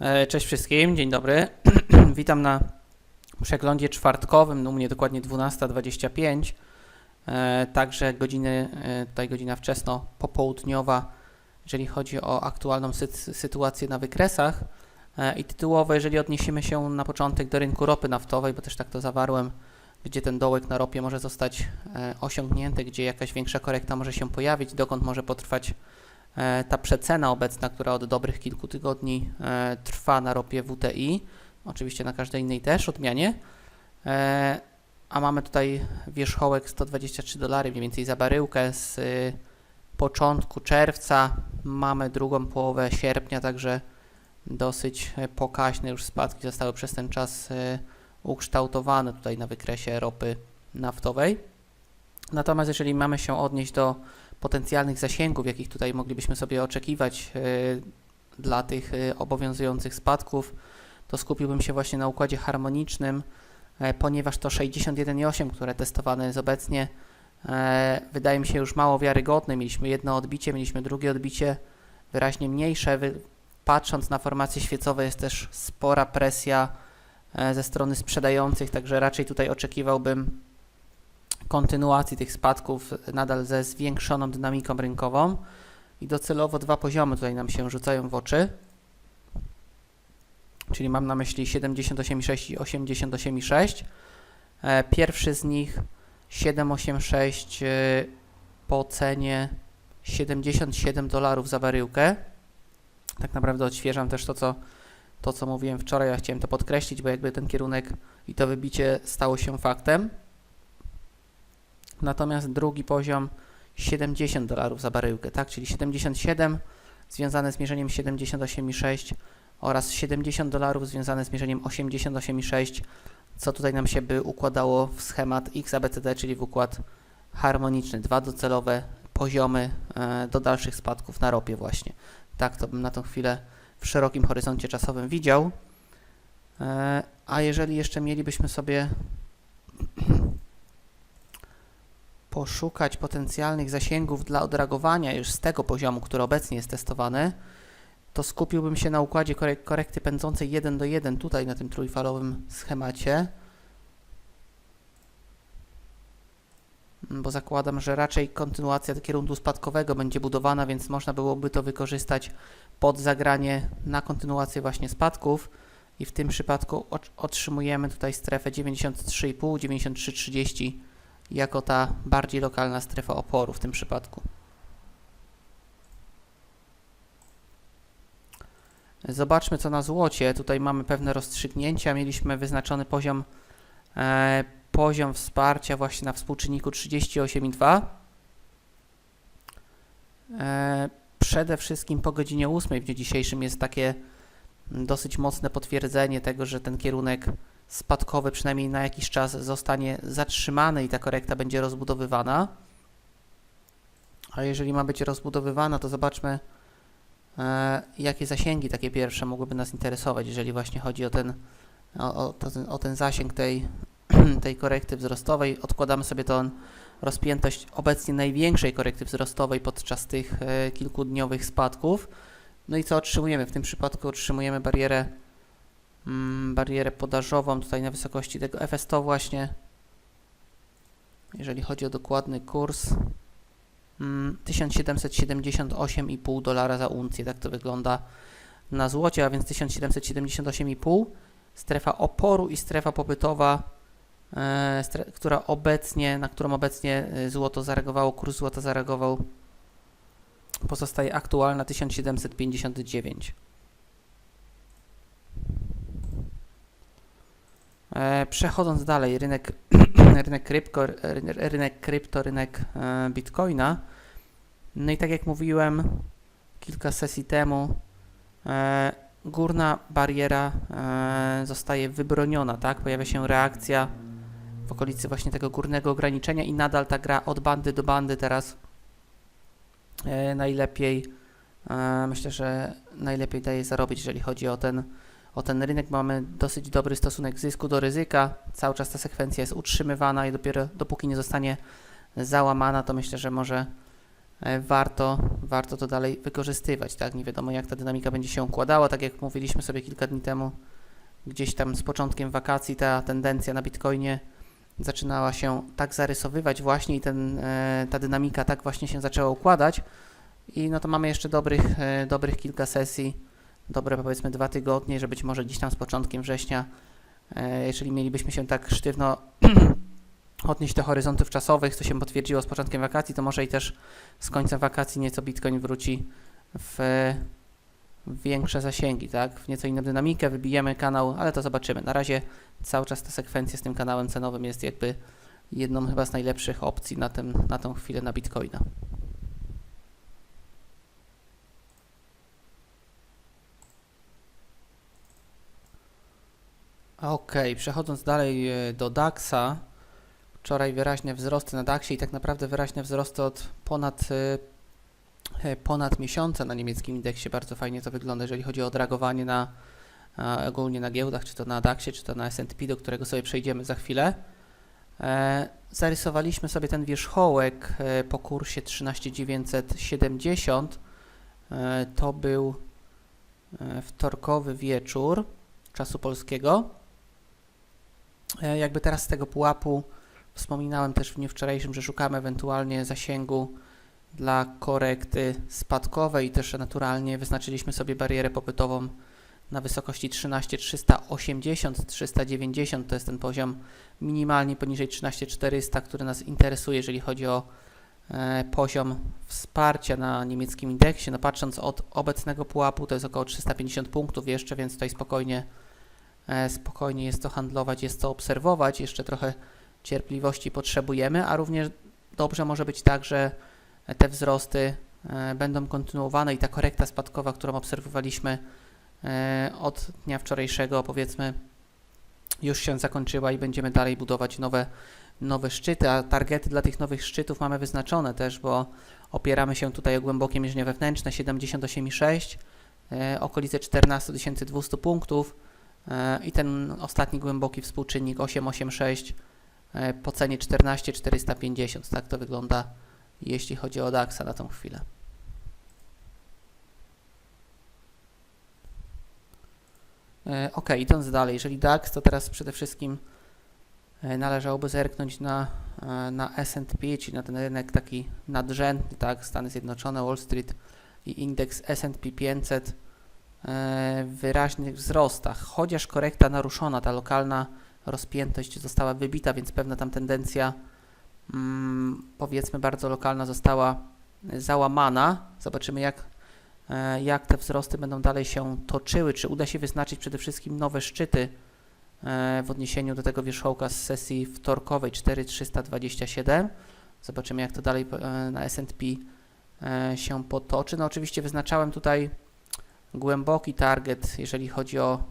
E, Cześć wszystkim, dzień dobry. Witam na przeglądzie czwartkowym, no u mnie dokładnie 12.25. E, Także godziny, e, tutaj godzina wczesno popołudniowa, jeżeli chodzi o aktualną sy- sytuację na wykresach. I tytułowo, jeżeli odniesiemy się na początek do rynku ropy naftowej, bo też tak to zawarłem, gdzie ten dołek na ropie może zostać osiągnięty, gdzie jakaś większa korekta może się pojawić, dokąd może potrwać ta przecena obecna, która od dobrych kilku tygodni e, trwa na ropie WTI, oczywiście na każdej innej też odmianie, e, a mamy tutaj wierzchołek 123 dolary mniej więcej za baryłkę z y, początku czerwca, mamy drugą połowę sierpnia, także dosyć e, pokaźne już spadki zostały przez ten czas e, ukształtowane tutaj na wykresie ropy naftowej. Natomiast jeżeli mamy się odnieść do potencjalnych zasięgów, jakich tutaj moglibyśmy sobie oczekiwać y, dla tych y, obowiązujących spadków, to skupiłbym się właśnie na układzie harmonicznym, e, ponieważ to 61,8, które testowane jest obecnie, e, wydaje mi się już mało wiarygodne. Mieliśmy jedno odbicie, mieliśmy drugie odbicie, wyraźnie mniejsze. Patrząc na formacje świecowe, jest też spora presja e, ze strony sprzedających, także raczej tutaj oczekiwałbym kontynuacji tych spadków nadal ze zwiększoną dynamiką rynkową i docelowo dwa poziomy tutaj nam się rzucają w oczy. Czyli mam na myśli 78,6 i 88,6. E, Pierwszy z nich 786 e, po cenie 77 dolarów za baryłkę. Tak naprawdę odświeżam też to co, to, co mówiłem wczoraj. Ja chciałem to podkreślić, bo jakby ten kierunek i to wybicie stało się faktem. Natomiast drugi poziom 70 dolarów za baryłkę, tak? Czyli 77 związane z mierzeniem 78,6 oraz 70 dolarów związane z mierzeniem 88,6, co tutaj nam się by układało w schemat XABCD, czyli w układ harmoniczny. Dwa docelowe poziomy e, do dalszych spadków na ropie właśnie. Tak to bym na tą chwilę w szerokim horyzoncie czasowym widział. E, a jeżeli jeszcze mielibyśmy sobie poszukać potencjalnych zasięgów dla odreagowania już z tego poziomu, który obecnie jest testowany, to skupiłbym się na układzie korek korekty pędzącej 1 do 1 tutaj na tym trójfalowym schemacie. Bo zakładam, że raczej kontynuacja kierunku spadkowego będzie budowana, więc można byłoby to wykorzystać pod zagranie na kontynuację właśnie spadków. I w tym przypadku ot- otrzymujemy tutaj strefę 93,5, 93,30 jako ta bardziej lokalna strefa oporu w tym przypadku. Zobaczmy co na złocie. Tutaj mamy pewne rozstrzygnięcia. Mieliśmy wyznaczony poziom, e, poziom wsparcia właśnie na współczynniku 38,2. E, przede wszystkim po godzinie 8 w dniu dzisiejszym jest takie dosyć mocne potwierdzenie tego, że ten kierunek spadkowy przynajmniej na jakiś czas zostanie zatrzymany i ta korekta będzie rozbudowywana. A jeżeli ma być rozbudowywana, to zobaczmy, e, jakie zasięgi takie pierwsze mogłyby nas interesować, jeżeli właśnie chodzi o ten, o, o, to, o ten zasięg tej, tej korekty wzrostowej. Odkładamy sobie tą rozpiętość obecnie największej korekty wzrostowej podczas tych e, kilkudniowych spadków. No i co otrzymujemy? W tym przypadku otrzymujemy barierę barierę podażową tutaj na wysokości tego FS100 właśnie jeżeli chodzi o dokładny kurs. Mm, 1778,5 dolara za uncję, tak to wygląda na złocie, a więc 1778,5 strefa oporu i strefa popytowa e, która obecnie, na którą obecnie e, złoto zareagowało, kurs złota zareagował pozostaje aktualna 1759 Przechodząc dalej, rynek, rynek, krypto, rynek krypto, rynek e, bitcoina. No i tak jak mówiłem kilka sesji temu, e, górna bariera e, zostaje wybroniona, tak? Pojawia się reakcja w okolicy właśnie tego górnego ograniczenia i nadal ta gra od bandy do bandy teraz e, najlepiej, e, myślę, że najlepiej daje zarobić, jeżeli chodzi o ten o ten rynek mamy dosyć dobry stosunek zysku do ryzyka. Cały czas ta sekwencja jest utrzymywana i dopiero dopóki nie zostanie załamana, to myślę, że może e, warto, warto to dalej wykorzystywać, tak? Nie wiadomo jak ta dynamika będzie się układała, tak jak mówiliśmy sobie kilka dni temu, gdzieś tam z początkiem wakacji ta tendencja na Bitcoinie zaczynała się tak zarysowywać właśnie i ten, e, ta dynamika tak właśnie się zaczęła układać i no to mamy jeszcze dobrych, e, dobrych kilka sesji, dobre powiedzmy dwa tygodnie, że być może gdzieś tam z początkiem września, e, jeżeli mielibyśmy się tak sztywno odnieść do horyzontów czasowych, co się potwierdziło z początkiem wakacji, to może i też z końcem wakacji nieco Bitcoin wróci w, większe zasięgi, tak? W nieco inną dynamikę, wybijemy kanał, ale to zobaczymy. Na razie cały czas ta sekwencja z tym kanałem cenowym jest jakby jedną chyba z najlepszych opcji na, ten, na tą chwilę na Bitcoina. Ok, przechodząc dalej e, do DAX-a, wczoraj wyraźne wzrosty na DAX-ie i tak naprawdę wyraźne wzrosty od ponad, e, e, ponad miesiąca na niemieckim indeksie. Bardzo fajnie to wygląda, jeżeli chodzi o odragowanie na ogólnie na giełdach, czy to na DAX-ie, czy to na S&P, do którego sobie przejdziemy za chwilę. Zarysowaliśmy sobie ten wierzchołek po kursie 13970. E, to był wtorkowy wieczór czasu polskiego. E, Jakby teraz z tego pułapu wspominałem też w dniu wczorajszym, że szukamy ewentualnie zasięgu dla korekty spadkowej i też naturalnie wyznaczyliśmy sobie barierę popytową na wysokości 13380, 390 to jest ten poziom minimalnie poniżej 13400, który nas interesuje, jeżeli chodzi o e, poziom wsparcia na niemieckim indeksie. No patrząc od obecnego pułapu to jest około 350 punktów jeszcze, więc tutaj spokojnie Spokojnie jest to handlować, jest to obserwować, jeszcze trochę cierpliwości potrzebujemy, a również dobrze może być tak, że te wzrosty e, będą kontynuowane i ta korekta spadkowa, którą obserwowaliśmy e, od dnia wczorajszego, powiedzmy, już się zakończyła i będziemy dalej budować nowe, nowe szczyty, a targety dla tych nowych szczytów mamy wyznaczone też, bo opieramy się tutaj o głębokie mierzenie wewnętrzne 78,6, e, okolice 14 200 punktów, E, i ten ostatni głęboki współczynnik 886 e, po cenie 14450. Tak to wygląda, jeśli chodzi o DAX-a na tą chwilę. E, Ok, idąc dalej, jeżeli DAX, to teraz przede wszystkim e, należałoby zerknąć na, e, na S&P, czyli na ten rynek taki nadrzędny, tak, Stany Zjednoczone, Wall Street i indeks S&P 500 e, w wyraźnych wzrostach, chociaż korekta naruszona, ta lokalna rozpiętość została wybita, więc pewna tam tendencja, mm, powiedzmy bardzo lokalna, została załamana. Zobaczymy, jak, e, jak te wzrosty będą dalej się toczyły, czy uda się wyznaczyć przede wszystkim nowe szczyty e, w odniesieniu do tego wierzchołka z sesji wtorkowej 4327. Zobaczymy, jak to dalej e, na S&P e, się potoczy. No oczywiście wyznaczałem tutaj głęboki target, jeżeli chodzi o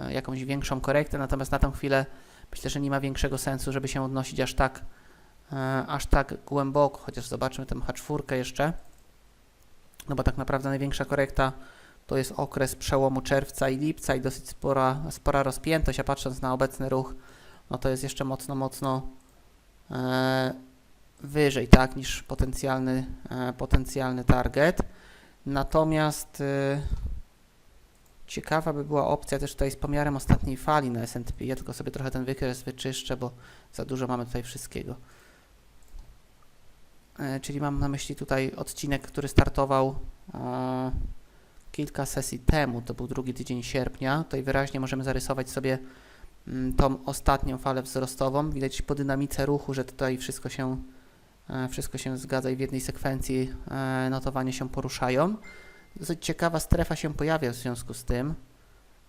e, jakąś większą korektę, natomiast na tę chwilę myślę, że nie ma większego sensu, żeby się odnosić aż tak, e, aż tak głęboko, chociaż zobaczmy tę H4 jeszcze, no bo tak naprawdę największa korekta to jest okres przełomu czerwca i lipca i dosyć spora, spora rozpiętość, a patrząc na obecny ruch, no to jest jeszcze mocno, mocno e, wyżej, tak, niż potencjalny, potencjalny target. Natomiast ciekawa by była opcja też tutaj z pomiarem ostatniej fali na S&P. Ja tylko sobie trochę ten wykres wyczyszczę, bo za dużo mamy tutaj wszystkiego. E, czyli mam na myśli tutaj odcinek, który startował e, kilka sesji temu, to był drugi tydzień sierpnia. Tutaj wyraźnie możemy zarysować sobie mm, tą ostatnią falę wzrostową. Widać po dynamice ruchu, że tutaj wszystko się, e, wszystko się zgadza i w jednej sekwencji e, notowania się poruszają. Dosyć ciekawa strefa się pojawia w związku z tym.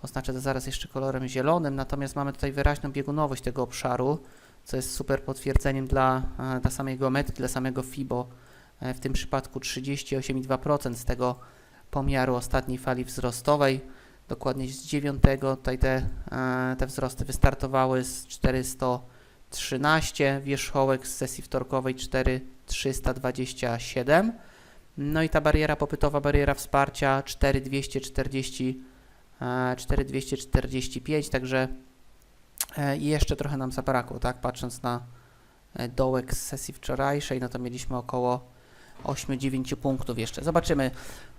Oznaczę to zaraz jeszcze kolorem zielonym, natomiast mamy tutaj wyraźną biegunowość tego obszaru, co jest super potwierdzeniem dla, e, dla samej geometrii, dla samego FIBO. E, W tym przypadku 38,2% z tego pomiaru ostatniej fali wzrostowej. Dokładnie z 9 tutaj te, e, te wzrosty wystartowały z 413, wierzchołek z sesji wtorkowej 4327. No i ta bariera popytowa, bariera wsparcia 4240, e, 4245, także e, jeszcze trochę nam zabrakło, tak? Patrząc na e, dołek z sesji wczorajszej, no to mieliśmy około 8-9 punktów jeszcze. Zobaczymy.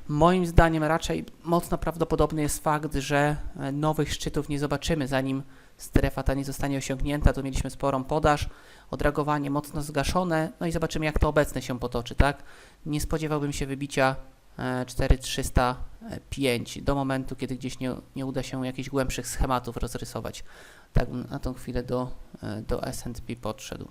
Moim zdaniem raczej mocno prawdopodobny jest fakt, że e, nowych szczytów nie zobaczymy, zanim strefa ta nie zostanie osiągnięta. Tu mieliśmy sporą podaż, odreagowanie mocno zgaszone, no i zobaczymy jak to obecne się potoczy, tak? Nie spodziewałbym się wybicia e, 4305 do momentu, kiedy gdzieś nie, nie uda się jakichś głębszych schematów rozrysować. Tak na tą chwilę do, e, do S&P podszedł.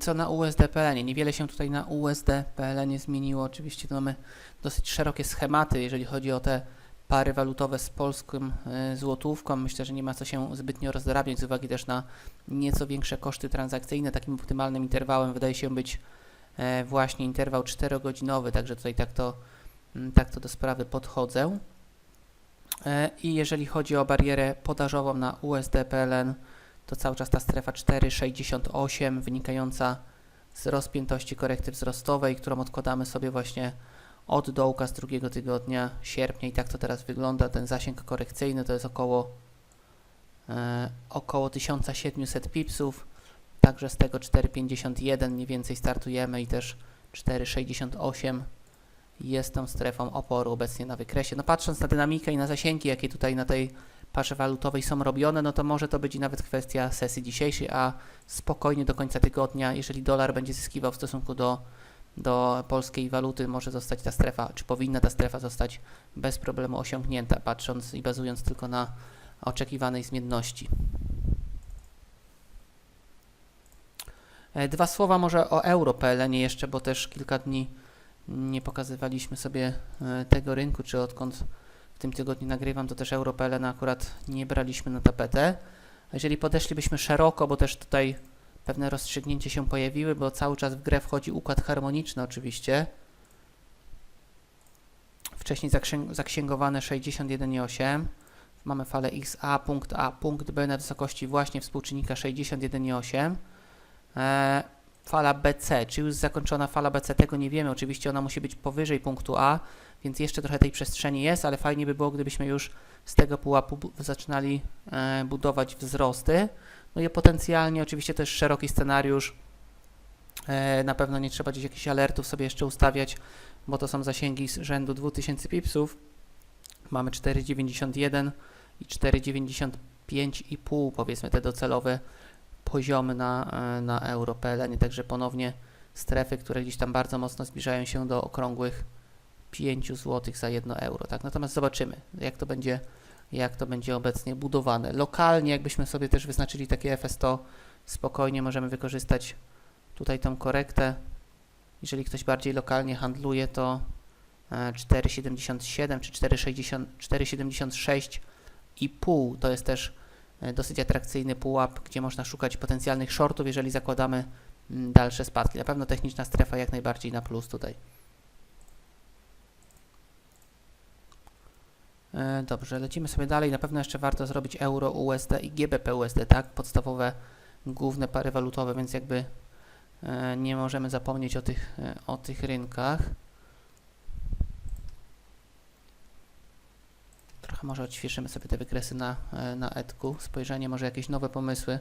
Co na USD-PLN? Niewiele się tutaj na USD-PLN nie zmieniło. Oczywiście mamy dosyć szerokie schematy, jeżeli chodzi o te pary walutowe z polską y, złotówką. Myślę, że nie ma co się zbytnio rozdrabniać z uwagi też na nieco większe koszty transakcyjne. Takim optymalnym interwałem wydaje się być e, właśnie interwał 4-godzinowy, także tutaj tak to, mm, tak to do sprawy podchodzę. E, I jeżeli chodzi o barierę podażową na USD-PLN, to cały czas ta strefa 4,68 wynikająca z rozpiętości korekty wzrostowej, którą odkładamy sobie właśnie od dołka z drugiego tygodnia sierpnia i tak to teraz wygląda. Ten zasięg korekcyjny to jest około, e, około 1700 pipsów, także z tego 4,51 mniej więcej startujemy i też 4,68 jest tą strefą oporu obecnie na wykresie. No patrząc na dynamikę i na zasięgi, jakie tutaj na tej parze walutowej są robione, no to może to być nawet kwestia sesji dzisiejszej, a spokojnie do końca tygodnia, jeżeli dolar będzie zyskiwał w stosunku do, do polskiej waluty, może zostać ta strefa, czy powinna ta strefa zostać bez problemu osiągnięta, patrząc i bazując tylko na oczekiwanej zmienności. E, Dwa słowa może o euro PLN jeszcze, bo też kilka dni nie pokazywaliśmy sobie e, tego rynku, czy odkąd w tym tygodniu nagrywam, to też euro PLN akurat nie braliśmy na tapetę. Jeżeli podeszlibyśmy szeroko, bo też tutaj pewne rozstrzygnięcia się pojawiły, bo cały czas w grę wchodzi układ harmoniczny oczywiście. Wcześniej zaksięg- zaksięgowane 61,8. Mamy falę XA, punkt A, punkt B na wysokości właśnie współczynnika 61,8. E, fala BC, czy już zakończona fala BC, tego nie wiemy. Oczywiście ona musi być powyżej punktu A, więc jeszcze trochę tej przestrzeni jest, ale fajnie by było, gdybyśmy już z tego pułapu zaczynali e, budować wzrosty. No i potencjalnie oczywiście też szeroki scenariusz. E, na pewno nie trzeba gdzieś jakichś alertów sobie jeszcze ustawiać, bo to są zasięgi z rzędu 2000 pipsów. Mamy 4,91 i 4,95,5 powiedzmy te docelowe poziomy na, e, na euro PLN, także ponownie strefy, które gdzieś tam bardzo mocno zbliżają się do okrągłych 5 zł za 1 euro. Tak? Natomiast zobaczymy, jak to będzie, jak to będzie obecnie budowane. Lokalnie, jakbyśmy sobie też wyznaczyli takie FS100, spokojnie możemy wykorzystać tutaj tą korektę. Jeżeli ktoś bardziej lokalnie handluje, to e, 4,77 czy 4,60 4,76 i pół to jest też e, dosyć atrakcyjny pułap, gdzie można szukać potencjalnych shortów, jeżeli zakładamy mm, dalsze spadki. Na pewno techniczna strefa jak najbardziej na plus tutaj. E, Dobrze, lecimy sobie dalej. Na pewno jeszcze warto zrobić euro USD i GBP USD, tak? Podstawowe główne pary walutowe, więc jakby e, nie możemy zapomnieć o tych, e, o tych rynkach. Trochę może odświeżymy sobie te wykresy na, e, na Edku. Spojrzenie, może jakieś nowe pomysły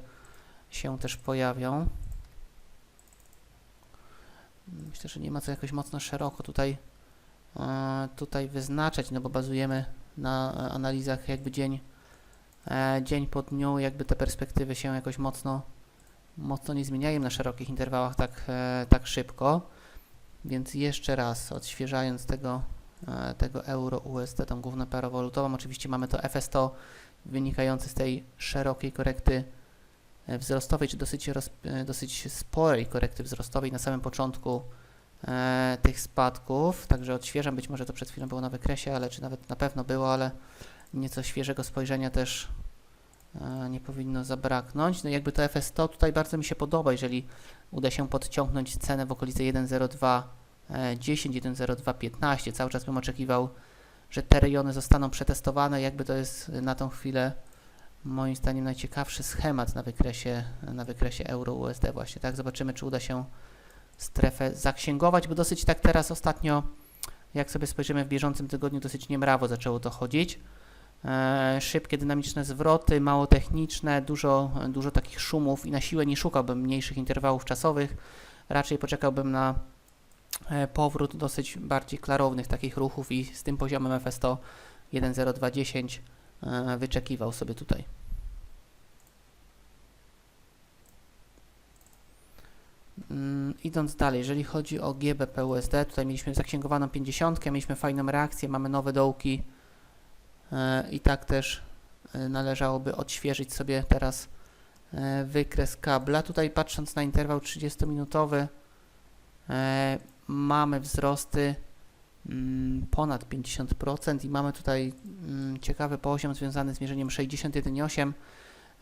się też pojawią. Myślę, że nie ma co jakoś mocno szeroko tutaj, e, tutaj wyznaczać, no bo bazujemy na e, analizach jakby dzień, dzień po dniu, jakby te perspektywy się jakoś mocno, mocno nie zmieniają na szerokich interwałach tak, tak szybko. Więc jeszcze raz, odświeżając tego, tego euro USD, tą główną parę walutową, oczywiście mamy to FS100 wynikające z tej szerokiej korekty e, wzrostowej, czy dosyć, roz, e, dosyć sporej korekty wzrostowej na samym początku e, tych spadków, także odświeżam, być może to przed chwilą było na wykresie, ale czy nawet na pewno było, ale nieco świeżego spojrzenia też e, nie powinno zabraknąć. No i jakby to FS100 tutaj bardzo mi się podoba, jeżeli uda się podciągnąć cenę w okolicy 1.02 e, 10, 1.02 15, cały czas bym oczekiwał, że te rejony zostaną przetestowane, jakby to jest na tą chwilę moim zdaniem najciekawszy schemat na wykresie, na wykresie euro USD właśnie, tak? Zobaczymy, czy uda się strefę zaksięgować, bo dosyć tak teraz ostatnio, jak sobie spojrzymy w bieżącym tygodniu, dosyć niemrawo zaczęło to chodzić. E, szybkie, dynamiczne zwroty, mało techniczne, dużo, dużo takich szumów i na siłę nie szukałbym mniejszych interwałów czasowych. Raczej poczekałbym na powrót dosyć bardziej klarownych takich ruchów i z tym poziomem FS100 1.0210 e, wyczekiwał sobie tutaj. Mm, Idąc dalej, jeżeli chodzi o GBP USD, tutaj mieliśmy zaksięgowaną 50, mieliśmy fajną reakcję, mamy nowe dołki e, i tak też e, należałoby odświeżyć sobie teraz e, wykres kabla. Tutaj patrząc na interwał 30-minutowy e, mamy wzrosty mm, ponad 50% i mamy tutaj mm, ciekawy poziom związany z mierzeniem 61,8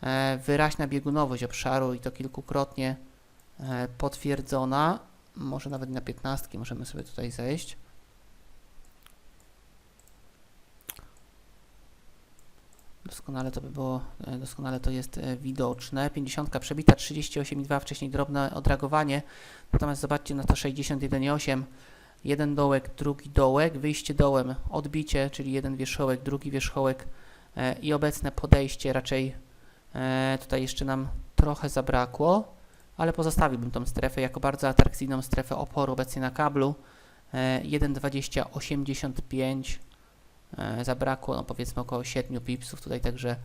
e, wyraźna biegunowość obszaru i to kilkukrotnie e, potwierdzona, może nawet na 15 możemy sobie tutaj zejść. Doskonale to by było, e, doskonale to jest e, widoczne. 50 przebita, 38,2 wcześniej drobne odreagowanie, natomiast zobaczcie na to 61,8 jeden dołek, drugi dołek, wyjście dołem, odbicie, czyli jeden wierzchołek, drugi wierzchołek e, i obecne podejście raczej tutaj jeszcze nam trochę zabrakło, ale pozostawiłbym tą strefę jako bardzo atrakcyjną strefę oporu obecnie na kablu. E, 1,2085 e, zabrakło, no powiedzmy około 7 pipsów tutaj, także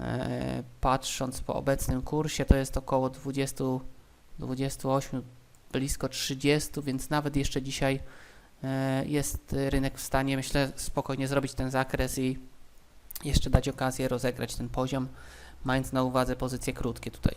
e, patrząc po obecnym kursie to jest około 20, 28, blisko 30, więc nawet jeszcze dzisiaj e, jest rynek w stanie, myślę, spokojnie zrobić ten zakres i jeszcze dać okazję rozegrać ten poziom, mając na uwadze pozycje krótkie tutaj.